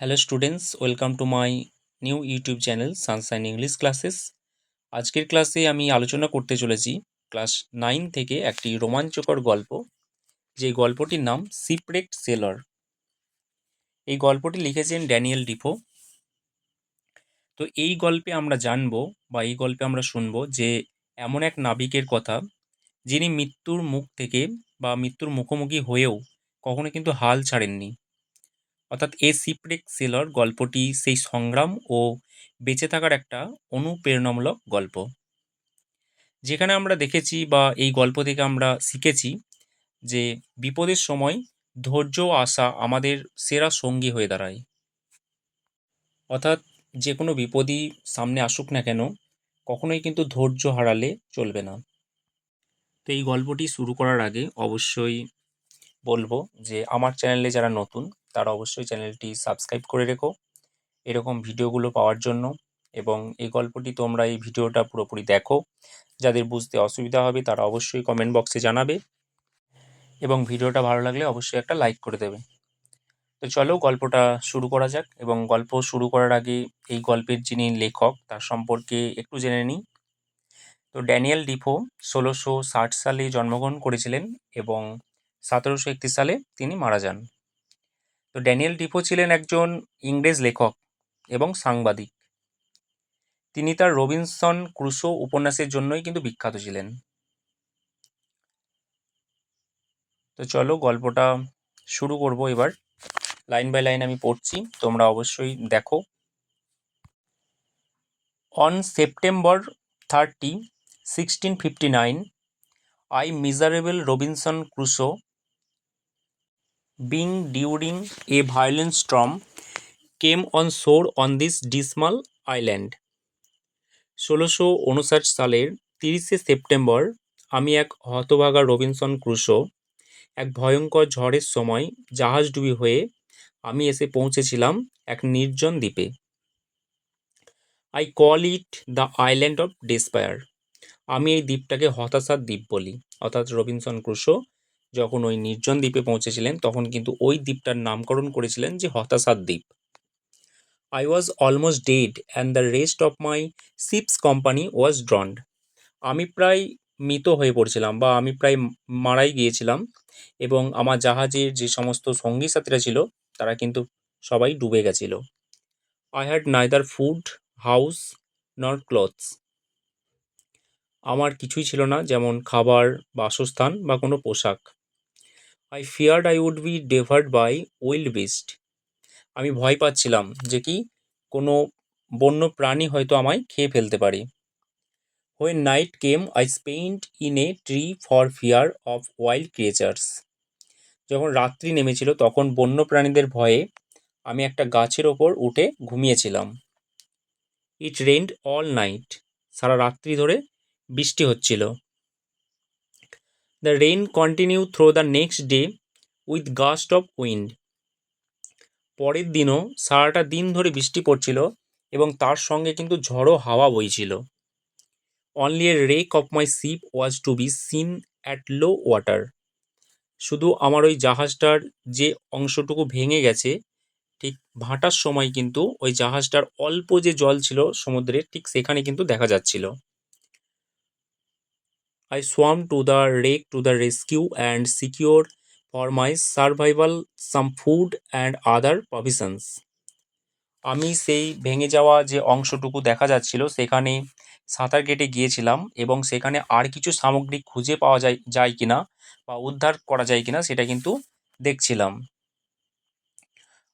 Hello students welcome to my new YouTube channel sunshine English classes আজকের ক্লাসে আমি আলোচনা করতে চলেছি ক্লাস নাইন থেকে একটি রোমাঞ্চকর গল্প, যে গল্পটির নাম সিপ্রেক্ট সেলর এই গল্পটি লিখেছেন ড্যানিয়েল ডিফো তো এই গল্পে আমরা জানব বা এই গল্পে আমরা শুনব যে এমন এক নাবিকের কথা, যিনি মৃত্যুর মুখ থেকে বা মৃত্যুর মুখোমুখি হয়েও কখনো কিন্তু হাল ছাড়েননি। অর্থাৎ এ সিপ্রেক সেলর গল্পটি সেই সংগ্রাম ও বেঁচে থাকার একটা অনুপ্রেরণামূলক গল্প। যেখানে আমরা দেখেছি বা এই গল্প থেকে আমরা শিখেছি যে বিপদের সময় ধৈর্য আশা আমাদের সেরা সঙ্গী হয়ে দাঁড়ায়। অর্থাৎ যে কোনো বিপদই সামনে আসুক না কেন, কখনোই কিন্তু ধৈর্য হারালে চলবে না। তো এই গল্পটি শুরু করার আগে অবশ্যই বলব যে আমার চ্যানেলে যারা নতুন তারা অবশ্যই চ্যানেলটি সাবস্ক্রাইব করে রেখো। এরকম ভিডিওগুলো পাওয়ার জন্য এবং এই গল্পটি তোমরা এই ভিডিওটা পুরোপুরি দেখো। যাদের বুঝতে অসুবিধা হবে তারা অবশ্যই কমেন্ট বক্সে জানাবে এবং ভিডিওটা ভালো লাগলে অবশ্যই একটা লাইক করে দেবে। তো চলো গল্পটা শুরু করা যাক এবং গল্প শুরু করার আগে এই গল্পের যিনি লেখক তার সম্পর্কে একটু জেনে নিই। তো ড্যানিয়েল ডিফো ষোলোশো ষাট সালে জন্মগ্রহণ করেছিলেন এবং সতেরোশো একত্রিশ সালে তিনি মারা যান। তো ড্যানিয়েল ডিফো ছিলেন একজন ইংরেজ লেখক এবং সাংবাদিক। তিনি তার রবিনসন ক্রুশো উপন্যাসের জন্যই কিন্তু বিখ্যাত ছিলেন। তো চলো গল্পটা শুরু করব এবার। লাইন বাই লাইন আমি পড়ছি, তোমরা অবশ্যই দেখো। On September thirty sixteen fifty nine I miserable Robinson Crusoe being during a violent storm, came on shore on this dismal island. ষোলোশো উনষাট সালের তিরিশে সেপ্টেম্বর, আমি এক হতভাগা রবিনসন ক্রুশো, এক ভয়ঙ্কর ঝড়ের সময় জাহাজডুবি হয়ে আমি এসে পৌঁছেছিলাম এক নির্জন দ্বীপে। I call it the island of despair আমি এই দ্বীপটাকে হতাশার দ্বীপ বলি, অর্থাৎ রবিনসন ক্রুশো যখন ওই নির্জন দ্বীপে পৌঁছেছিলেন, তখন কিন্তু ওই দ্বীপটার নামকরণ করেছিলেন যে হতাশার দ্বীপ। I was almost dead and the rest of my ship's company was drowned আমি প্রায় মৃত হয়ে পড়ছিলাম বা আমি প্রায় মারাই গিয়েছিলাম এবং আমার জাহাজের যে সমস্ত সঙ্গী সাথীরা ছিল, তারা কিন্তু সবাই ডুবে গেছিল। I had neither food house not clothes আমার কিছুই ছিল না, যেমন খাবার, বাসস্থান বা কোনো পোশাক। I feared I would be devoured by wild beast আমি ভয় পাচ্ছিলাম যে কি কোনো বন্য প্রাণী হয়তো আমায় খেয়ে ফেলতে পারে। When night came I spend in a tree for fear of wild creatures যখন রাত্রি নেমেছিল, তখন বন্য প্রাণীদের ভয়ে আমি একটা গাছের ওপর উঠে ঘুমিয়েছিলাম। ইট রেন্ড অল নাইট সারা রাত্রি ধরে বৃষ্টি হচ্ছিল। The rain continue through the next day with gust of wind পরের দিনও সারাটা দিন ধরে বৃষ্টি পড়ছিল এবং তার সঙ্গে কিন্তু ঝড়ো হাওয়া বইছিল। Only a wreck of my ship was to be seen at low water শুধু আমার ওই জাহাজটার যে অংশটুকু ভেঙে গেছে, ঠিক ভাটার সময় কিন্তু ওই জাহাজটার অল্প যে জল ছিল সমুদ্রের, ঠিক সেখানে কিন্তু দেখা যাচ্ছিল। I swam to the wreck to the rescue and secured for my survival some food and other provisions. আমি সেই ভেঙে যাওয়া যে অংশটুকু দেখা যাচ্ছিল, সেখানে সাঁতার কেটে গিয়েছিলাম এবং সেখানে আর কিছু সামগ্রী খুঁজে পাওয়া যায় যায় কিনা বা উদ্ধার করা যায় কিনা সেটা কিন্তু দেখছিলাম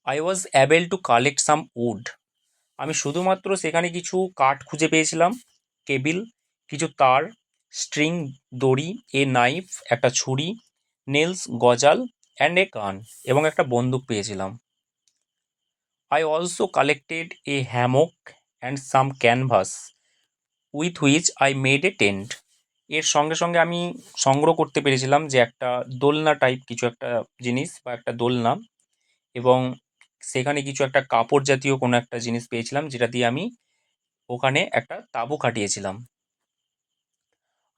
I was able to collect some wood আমি শুধুমাত্র সেখানে কিছু কাঠ খুঁজে পেয়েছিলাম, কেবিল, কিছু তার স্ট্রিং, দড়ি, এ নাইফ, একটা ছুরি, নেলস, গজাল অ্যান্ড এ গান এবং একটা বন্দুক পেয়েছিলাম। I also collected a hammock and some canvas with which I made a tent এর সঙ্গে সঙ্গে আমি সংগ্রহ করতে পেরেছিলাম যে একটা দোলনা টাইপ কিছু একটা জিনিস বা একটা দোলনা, এবং সেখানে কিছু একটা কাপড় জাতীয় কোনো একটা জিনিস পেয়েছিলাম, যেটা দিয়ে আমি ওখানে একটা তাঁবু খাটিয়েছিলাম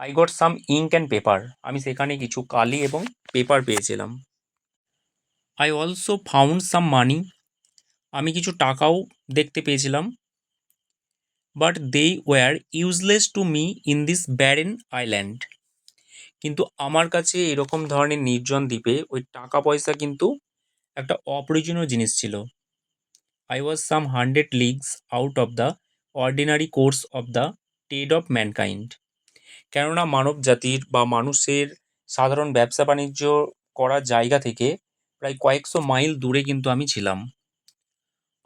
I got some ink and paper আমি সেখানে কিছু কালি এবং পেপার পেয়েছিলাম। I also found some money আমি কিছু টাকাও দেখতে পেয়েছিলাম। But they were useless to me in this barren island কিন্তু আমার কাছে এরকম ধরনের নির্জন দ্বীপে ওই টাকা পয়সা কিন্তু একটা অপ্রয়োজনীয় জিনিস ছিল। I was some hundred leagues out of the ordinary course of the Ted of mankind কেননা মানব জাতির বা মানুষের সাধারণ ব্যবসা বাণিজ্য করার জায়গা থেকে প্রায় কয়েকশো মাইল দূরে কিন্তু আমি ছিলাম।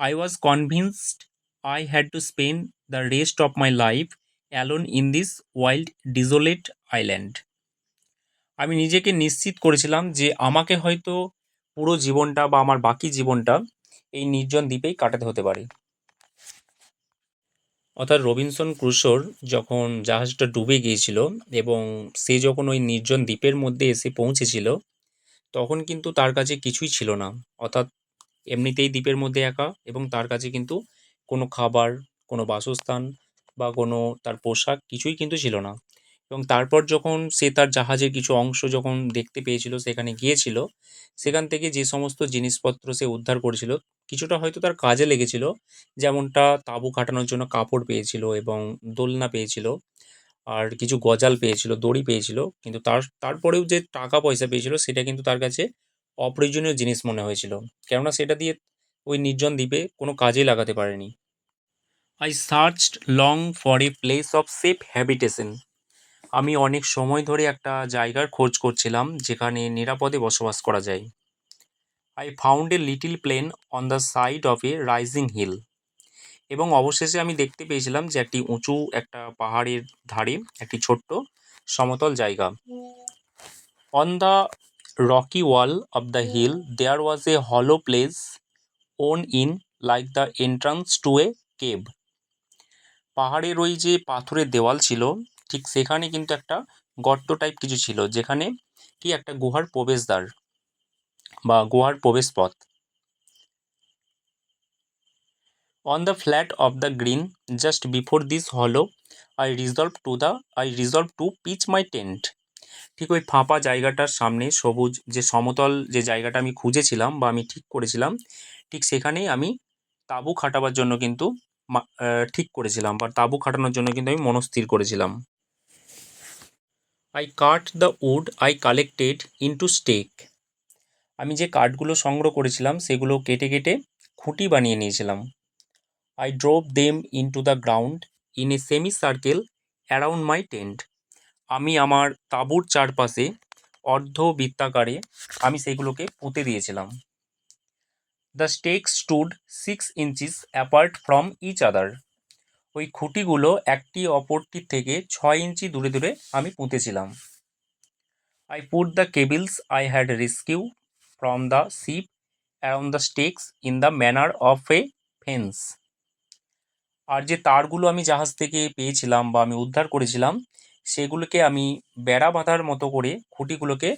I was convinced I had to spend the rest of my life alone in this wild desolate island আমি নিজেকে নিশ্চিত করেছিলাম যে আমাকে হয়তো পুরো জীবনটা বা আমার বাকি জীবনটা এই নির্জন দ্বীপেই কাটাতে হতে পারে। অর্থাৎ রবিনসন ক্রুশোর যখন জাহাজটা ডুবে গিয়েছিল এবং সে যখন ওই নির্জন দ্বীপের মধ্যে এসে পৌঁছেছিল, তখন কিন্তু তার কাছে কিছুই ছিল না। অর্থাৎ এমনিতেই দ্বীপের মধ্যে একা এবং তার কাছে কিন্তু কোনো খাবার, কোনো বাসস্থান বা কোনো তার পোশাক কিছুই কিন্তু ছিল না। এবং তারপর যখন সে তার জাহাজের কিছু অংশ যখন দেখতে পেয়েছিল, সেখানে গিয়েছিল, সেখান থেকে যে সমস্ত জিনিসপত্র সে উদ্ধার করেছিল কিছুটা হয়তো তার কাজে লেগেছিল। যেমনটা তাঁবু কাটানোর জন্য কাপড় পেয়েছিল এবং দোলনা পেয়েছিল আর কিছু গজাল পেয়েছিল, দড়ি পেয়েছিল। কিন্তু তার, তারপরেও যে টাকা পয়সা পেয়েছিল সেটা কিন্তু তার কাছে অপ্রয়োজনীয় জিনিস মনে হয়েছিল। কেননা সেটা দিয়ে ওই নির্জন দ্বীপে কোনো কাজেই লাগাতে পারেনি। I searched long for a place of safe habitation আমি অনেক সময় ধরে একটা জায়গার খোঁজ করছিলাম যেখানে নিরাপদে বসবাস করা যায়। I found a little plain on the side of a rising hill এবং অবশেষে আমি দেখতে পেয়েছিলাম যে একটি উঁচু একটা পাহাড়ের ধারে একটি ছোট্ট সমতল জায়গা। On the rocky wall of the hill there was a hollow place worn in like the entrance to a cave পাহাড়ের ওই যে পাথরের দেওয়াল ছিল, ঠিক সেখানে কিন্তু একটা গর্ত টাইপ কিছু ছিল, যেখানে কি একটা গুহার প্রবেশদ্বার। বা গোয়ার প্রবেশ পথ on the flat of the green just before this hollow I resolve to the I resolve to pitch my tent ঠিক ওই ফাঁপা জায়গাটার সামনে সবুজ যে সমতল যে জায়গাটা আমি খুঁজেছিলাম বা আমি ঠিক করেছিলাম, ঠিক সেখানেই আমি তাঁবু খাটাবার জন্য কিন্তু ঠিক করেছিলাম বা তাঁবু খাটানোর জন্য কিন্তু আমি মনস্থির করেছিলাম। I cut the wood I collected into stake আমি যে কাঠগুলো সংগ্রহ করেছিলাম, সেগুলো কেটে কেটে খুঁটি বানিয়ে নিয়েছিলাম। I drop them into the ground in a semi circle around my tent আমি আমার তাঁবুর চারপাশে অর্ধ বৃত্তাকারে আমি সেগুলোকে পুঁতে দিয়েছিলাম। The stake stood six inches apart from each other ওই খুঁটিগুলো একটি অপরটির থেকে ছয় ইঞ্চি দূরে দূরে আমি পুঁতেছিলাম। I put the cables I had rescue from the ship around the stakes in the manner of a fence আর যে তারগুলো আমি জাহাজ থেকে পেয়েছিলাম বা আমি উদ্ধার করেছিলাম, সেগুলোকে আমি বেড়া বাঁধার মতো করে খুঁটিগুলোকে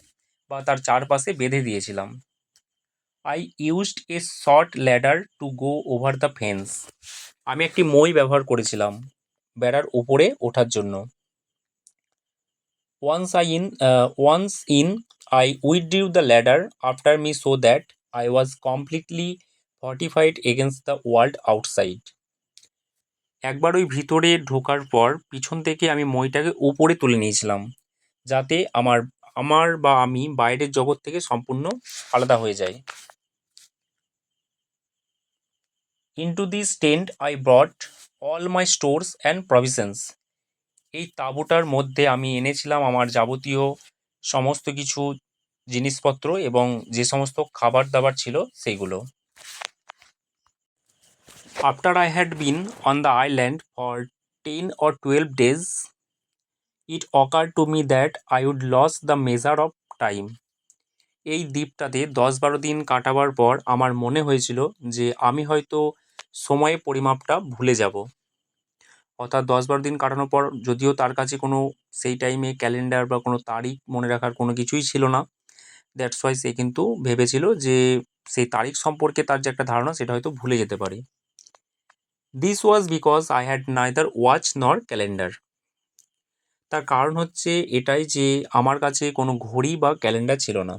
বা তার চারপাশে বেঁধে দিয়েছিলাম। I used a short ladder to go over the fence আমি একটি মই ব্যবহার করেছিলাম বেড়ার উপরে ওঠার জন্য। Once I in once in I withdrew the ladder after me so that I was completely fortified against the world outside একবার ওই ভিতরে ঢোকার পর পিছন থেকে আমি মইটাকে উপরে তুলে নিয়েছিলাম, যাতে আমার আমার বা আমি বাইরের জগৎ থেকে সম্পূর্ণ আলাদা হয়ে যায়। Into this tent I brought all my stores and provisions এই তাঁবুটার মধ্যে আমি এনেছিলাম আমার যাবতীয় সমস্ত কিছু জিনিসপত্র এবং যে সমস্ত খাবার দাবার ছিল সেইগুলো। After I had been on the island for ten or twelve days it occur to me that I would lose the measure of time এই দ্বীপটাতে দশ বারো দিন কাটাবার পর আমার মনে হয়েছিল যে আমি হয়তো সময়ের পরিমাপটা ভুলে যাব। অর্থাৎ দশ বারো দিন কাটানোর পর যদিও তার কাছে কোনো সেই টাইমে ক্যালেন্ডার বা কোনো তারিখ মনে রাখার কোনো কিছুই ছিল না। দ্যাটস ওয়াই সে কিন্তু ভেবেছিল যে সেই তারিখ সম্পর্কে তার যে একটা ধারণা সেটা হয়তো ভুলে যেতে পারে। This was because I had neither watch nor calendar তার কারণ হচ্ছে এটাই যে আমার কাছে কোনো ঘড়ি বা ক্যালেন্ডার ছিল না।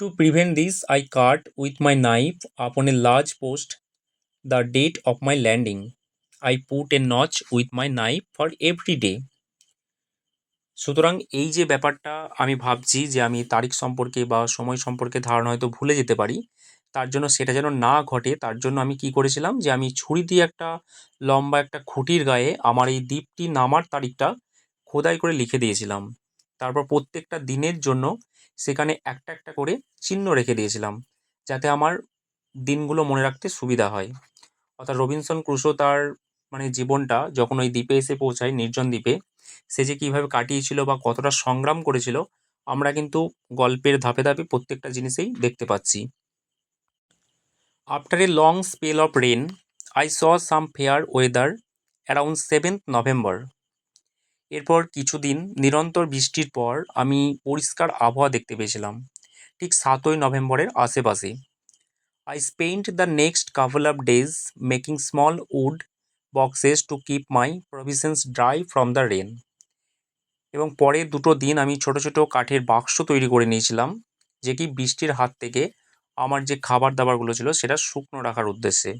To prevent this I cut with my knife upon a large post the date of my landing. I put a notch with my knife for every day. সুতরাং এই যে ব্যাপারটা আমি ভাবছি যে আমি তারিখ সম্পর্কে বা সময় সম্পর্কে ধারণা হয়তো ভুলে যেতে পারি, তার জন্য সেটা যেন না ঘটে, তার জন্য আমি কি করেছিলাম যে আমি ছুরি দিয়ে একটা লম্বা একটা খুঁটির গায়ে আমার এই দ্বীপটি নামার তারিখটা খোদাই করে লিখে দিয়েছিলাম তারপর প্রত্যেকটা দিনের জন্য সেখানে একটা একটা করে চিহ্ন রেখে দিয়েছিলাম যাতে আমার দিনগুলো মনে রাখতে সুবিধা হয় অর্থাৎ রবিনসন ক্রুশো তার মানে জীবনটা যখন ওই দ্বীপে এসে পৌঁছায় নির্জন দ্বীপে, সে যে কীভাবে কাটিয়েছিল বা কতটা সংগ্রাম করেছিল, আমরা কিন্তু গল্পের ধাপে ধাপে প্রত্যেকটা জিনিসেই দেখতে পাচ্ছি। After a long spell of rain I saw some fair weather around seventh November এরপর কিছুদিন নিরন্তর বৃষ্টির পর আমি পরিষ্কার আবহাওয়া দেখতে পেয়েছিলাম, ঠিক সাতই নভেম্বরের আশেপাশে। I spent the next couple of days making small wood boxes to keep my provisions dry from the rain এবং পরের দুটো দিন আমি ছোট ছোট কাঠের বাক্স তৈরি করে নিয়েছিলাম, যে কি বৃষ্টির হাত থেকে আমার যে খাবার দাবারগুলো ছিল সেটা শুকনো রাখার উদ্দেশ্যে।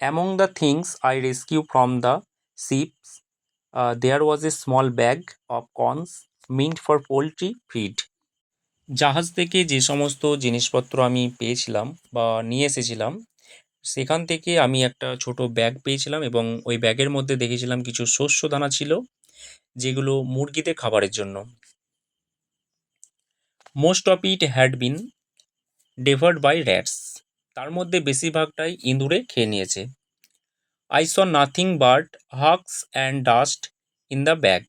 Among the things I rescue from the ships there was a small bag of corns meant for poultry feed জাহাজ থেকে যে সমস্ত জিনিসপত্র আমি পেয়েছিলাম বা নিয়ে এসেছিলাম সেখান থেকে আমি একটা ছোট ব্যাগ পেয়েছিলাম এবং ওই ব্যাগের মধ্যে দেখেছিলাম কিছু শস্য দানা ছিল, যেগুলো মুরগিদের খাবারের জন্য। Most of it had been devoured by rats তার মধ্যে বেশিরভাগটাই ইঁদুরে খেয়ে নিয়েছে। I saw nothing but husks and dust in the bag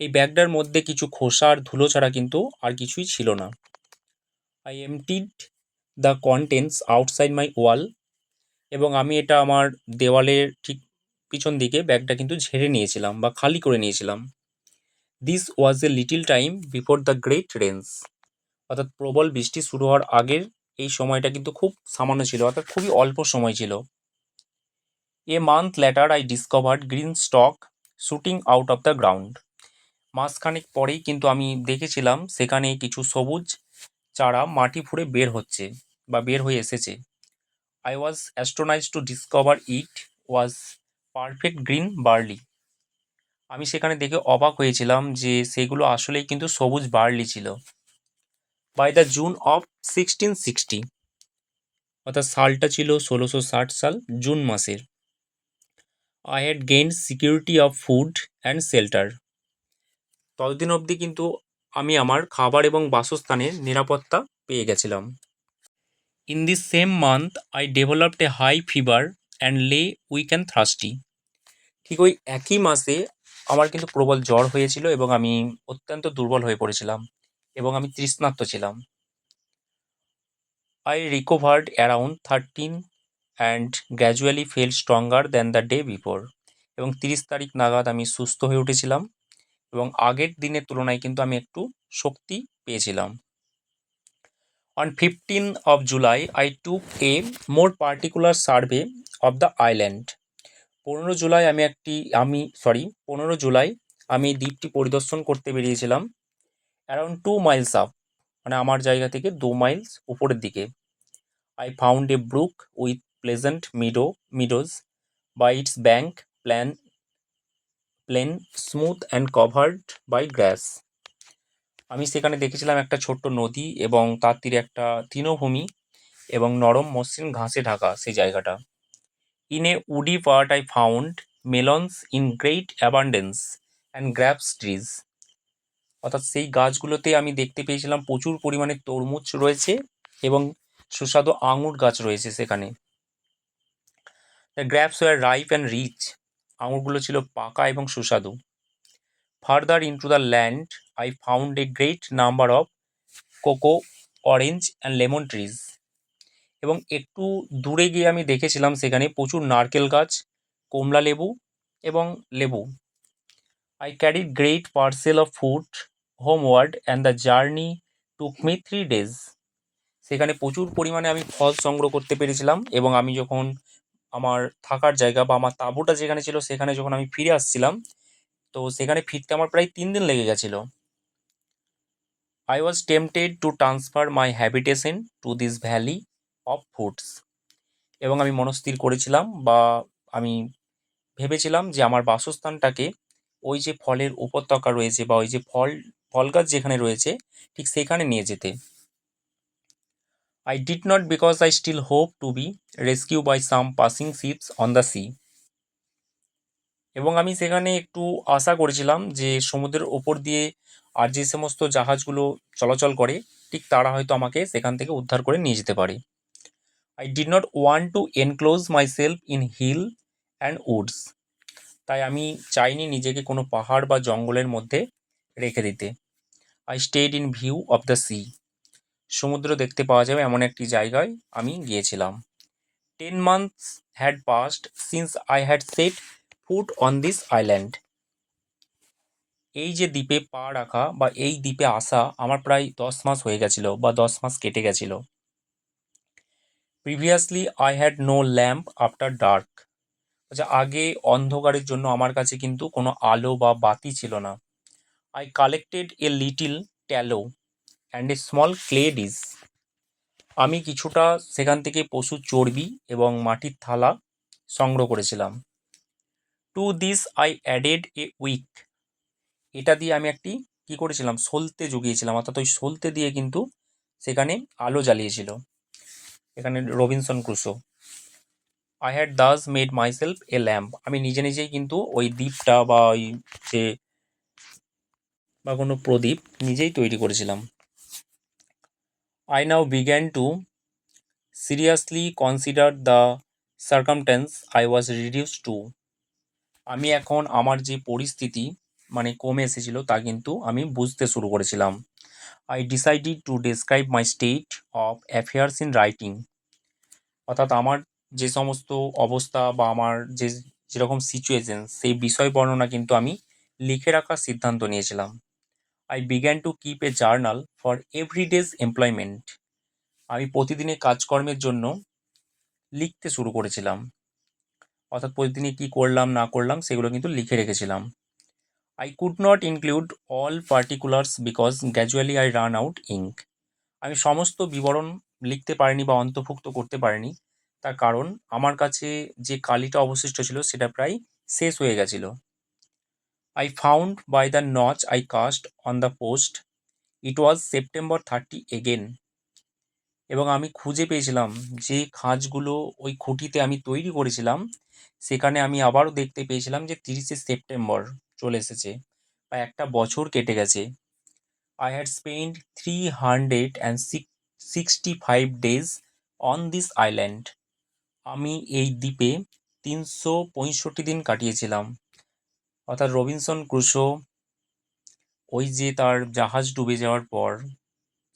এই ব্যাগটার মধ্যে কিছু খোসা আর ধুলো ছাড়া কিন্তু আর কিছুই ছিল না। I emptied the contents outside my wall এবং আমি এটা আমার দেওয়ালের ঠিক পিছন দিকে ব্যাগটা কিন্তু ঝেড়ে নিয়েছিলাম বা খালি করে নিয়েছিলাম। This was a little time before the great rains অর্থাৎ প্রবল বৃষ্টি শুরু হওয়ার আগের এই সময়টা কিন্তু খুব সামান্য ছিল, অর্থাৎ খুবই অল্প সময় ছিল। A month later I discovered green stalk shooting out of the ground মাসখানেক পরেই কিন্তু আমি দেখেছিলাম সেখানে কিছু সবুজ চারা মাটি ফুঁড়ে বের হচ্ছে বা বের হয়ে এসেছে। I was astonished to discover it was perfect green barley আমি সেখানে দেখে অবাক হয়েছিলাম যে সেগুলো আসলেই কিন্তু সবুজ বার্লি ছিল। By the June of sixteen sixty অর্থাৎ সালটা ছিল ষোলোশো ষাট সাল, জুন মাসের। I had gain security of food and shelter ততদিন অবধি কিন্তু আমি আমার খাবার এবং বাসস্থানের নিরাপত্তা পেয়ে গেছিলাম। In this same month I developed a high fever and lay weak and thirsty ঠিক ওই একই মাসে আমার কিন্তু প্রবল জ্বর হয়েছিল এবং আমি অত্যন্ত দুর্বল হয়ে পড়েছিলাম এবং আমি তৃষ্ণার্ত ছিলাম। I recovered around thirteen and gradually fell stronger than the day before এবং তিরিশ তারিখ নাগাদ আমি সুস্থ হয়ে উঠেছিলাম এবং আগের দিনের তুলনায় কিন্তু আমি একটু শক্তি পেয়েছিলাম। On fifteen of July I took a more particular survey of the island পনেরো জুলাই আমি একটি, আমি সরি পনেরো জুলাই আমি দ্বীপটি পরিদর্শন করতে বেরিয়েছিলাম অ্যারাউন্ড টু মাইলস আপ মানে আমার জায়গা থেকে দু মাইলস উপরের দিকে। I found a brook with pleasant meadow meadows by its bank plan plain smooth and covered by grass আমি সেখানে দেখেছিলাম একটা ছোট্ট নদী এবং তার তীরে একটা তৃণভূমি এবং নরম মসৃণ ঘাসে ঢাকা সেই জায়গাটা। In a woody part I found melons in great abundance and grapes trees অর্থাৎ সেই গাছগুলোতে আমি দেখতে পেয়েছিলাম প্রচুর পরিমাণে তরমুজ রয়েছে এবং সুস্বাদু আঙুর গাছ রয়েছে সেখানে। The grapes were ripe and rich আঙুরগুলো ছিল পাকা এবং সুস্বাদু। Farther into the land I found a great number of cocoa orange and lemon trees এবং একটু দূরে গিয়ে আমি দেখেছিলাম সেখানে প্রচুর নারকেল গাছ, কমলা লেবু এবং লেবু। I carried great parcel of food homeward and the journey took me three days সেখানে প্রচুর পরিমাণে আমি ফল সংগ্রহ করতে পেরেছিলাম এবং আমি যখন আমার থাকার জায়গা বা আমার তাঁবুটা যেখানে ছিল সেখানে যখন আমি ফিরে আসছিলাম তো সেখানে ফিরতে আমার প্রায় তিন দিন লেগে গেছিল। I was tempted to transfer my habitation to this valley of foods এবং আমি মনস্থির করেছিলাম বা আমি ভেবেছিলাম যে আমার বাসস্থানটাকে ওই যে ফলের উপত্যকা রয়েছে বা ওই যে ফল ফল গাছ যেখানে রয়েছে, ঠিক সেখানে নিয়ে যেতে। I did not because I still hope to be rescue by some passing ships on the sea এবং আমি সেখানে একটু আশা করেছিলাম যে সমুদ্রের ওপর দিয়ে আর যে সমস্ত জাহাজগুলো চলাচল করে, ঠিক তারা হয়তো আমাকে সেখান থেকে উদ্ধার করে নিয়ে যেতে পারে। I did not want to enclose my self in hill and woods তাই আমি চাইনি নিজেকে কোনো পাহাড় বা জঙ্গলের মধ্যে রেখে দিতে। I stayed in view of the sea সমুদ্র দেখতে পাওয়া যাবে এমন একটি জায়গায় আমি গিয়েছিলাম। Ten months had passed since I had set foot on this island এই যে দ্বীপে পা রাখা বা এই দ্বীপে আসা আমার প্রায় দশ মাস হয়ে গেছিল বা দশ মাস কেটে গেছিল। Previously I had no lamp after dark আচ্ছা আগে অন্ধকারের জন্য আমার কাছে কিন্তু কোনো আলো বা বাতি ছিল না। I collected a little tallow and a small clay dish আমি কিছুটা সেখান থেকে পশু চর্বি এবং মাটির থালা সংগ্রহ করেছিলাম। To this I added a wick এটা দিয়ে আমি একটি কি করেছিলাম? সলতে জুগিয়েছিলাম। অর্থাৎ ওই সলতে দিয়ে কিন্তু সেখানে আলো জ্বালিয়েছিল। এখানে Robinson Crusoe. I had thus made myself a lamp আমি নিজে নিজেই কিন্তু ওই দ্বীপটা বা ওই যে বা কোনো প্রদীপ নিজেই তৈরি করেছিলাম। I now began to seriously consider the circumstances I was reduce to আমি এখন আমার যে পরিস্থিতি মানে কমে এসেছিল তা কিন্তু আমি বুঝতে শুরু করেছিলাম। I decided to describe my state of affairs in writing অর্থাৎ আমার যে সমস্ত অবস্থা বা আমার যে যেরকম সিচুয়েশন সেই বিষয় বর্ণনা কিন্তু আমি লিখে রাখার সিদ্ধান্ত নিয়েছিলাম। I began to keep a journal for every day's employment আমি প্রতিদিনের কাজকর্মের জন্য লিখতে শুরু করেছিলাম। অর্থাৎ প্রতিদিনই কী করলাম, না করলাম, সেগুলো কিন্তু লিখে রেখেছিলাম। I could not include all particulars because gradually I ran out ink আমি সমস্ত বিবরণ লিখতে পারিনি বা অন্তর্ভুক্ত করতে পারিনি। তার কারণ, আমার কাছে যে কালিটা অবশিষ্ট ছিল, সেটা প্রায় শেষ হয়ে গেছিল। I found by the notch I cast on the post it was September thirty again এবং আমি খুঁজে পেয়েছিলাম যে খাঁজগুলো ওই খুঁটিতে আমি তৈরি করেছিলাম, সেখানে আমি আবারও দেখতে পেয়েছিলাম যে তিরিশে সেপ্টেম্বর চলে এসেছে বা একটা বছর কেটে গেছে। I had spend three hundred and six sixty five days on this island আমি এই দ্বীপে তিনশো পঁয়ষট্টি দিন কাটিয়েছিলাম। অর্থাৎ রবিনসন ক্রুশো, ওই যে তার জাহাজ ডুবে যাওয়ার পর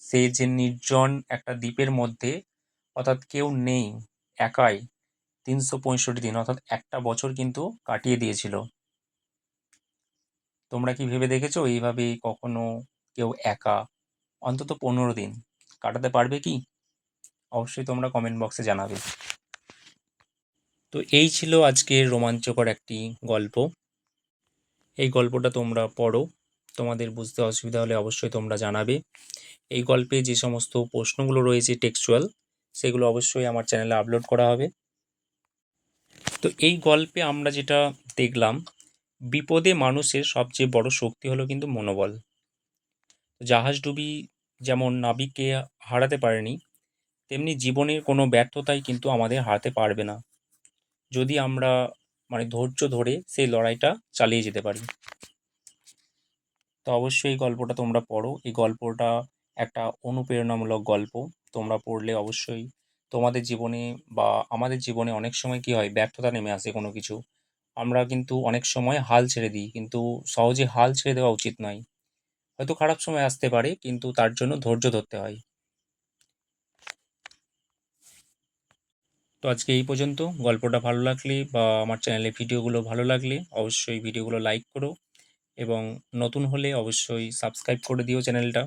সে যে নির্জন একটা দ্বীপের মধ্যে অর্থাৎ কেউ নেই, একাই তিনশো পঁয়ষট্টি দিন, অর্থাৎ একটা বছর কিন্তু কাটিয়ে দিয়েছিল। তোমরা কি ভেবে দেখেছ এইভাবে কখনো কেউ একা অন্তত পনেরো দিন কাটাতে পারবে কি? অবশ্যই তোমরা কমেন্ট বক্সে জানাবে। তো এই ছিল আজকের রোমাঞ্চকর একটি গল্প। এই গল্পটা তোমরা পড়ো। তোমাদের বুঝতে অসুবিধা হলে অবশ্যই তোমরা জানাবে। এই গল্পে যে সমস্ত প্রশ্নগুলো রয়েছে টেক্সচুয়াল সেগুলো অবশ্যই আমার চ্যানেলে আপলোড করা হবে। তো এই গল্পে আমরা যেটা দেখলাম, বিপদে মানুষের সবচেয়ে বড় শক্তি হলো কিন্তু মনোবল। জাহাজ ডুবি যেমন নাবিককে হারাতে পারেনি, তেমনি জীবনের কোনো ব্যর্থতাই কিন্তু আমাদের হারাতে পারবে না। যদি আমরা মানে ধৈর্য ধরে সেই লড়াইটা চালিয়ে যেতে পারি। তো অবশ্যই এই গল্পটা তোমরা পড়ো। এই গল্পটা একটা অনুপ্রেরণামূলক গল্প। তোমরা পড়লে অবশ্যই তোমাদের জীবনে বা আমাদের জীবনে অনেক সময় কী হয়, ব্যর্থতা নেমে আসে কোনো কিছু। আমরা কিন্তু অনেক সময় হাল ছেড়ে দিই, কিন্তু সহজে হাল ছেড়ে দেওয়া উচিত নয়। হয়তো খারাপ সময় আসতে পারে, কিন্তু তার জন্য ধৈর্য ধরতে হয়। তো আজকে এই পর্যন্ত। গল্পটা ভালো লাগলে বা আমার চ্যানেলে ভিডিওগুলো ভালো লাগলে অবশ্যই ভিডিওগুলো লাইক করো। এবং নতুন হলে অবশ্যই সাবস্ক্রাইব করে দিও চ্যানেলটা।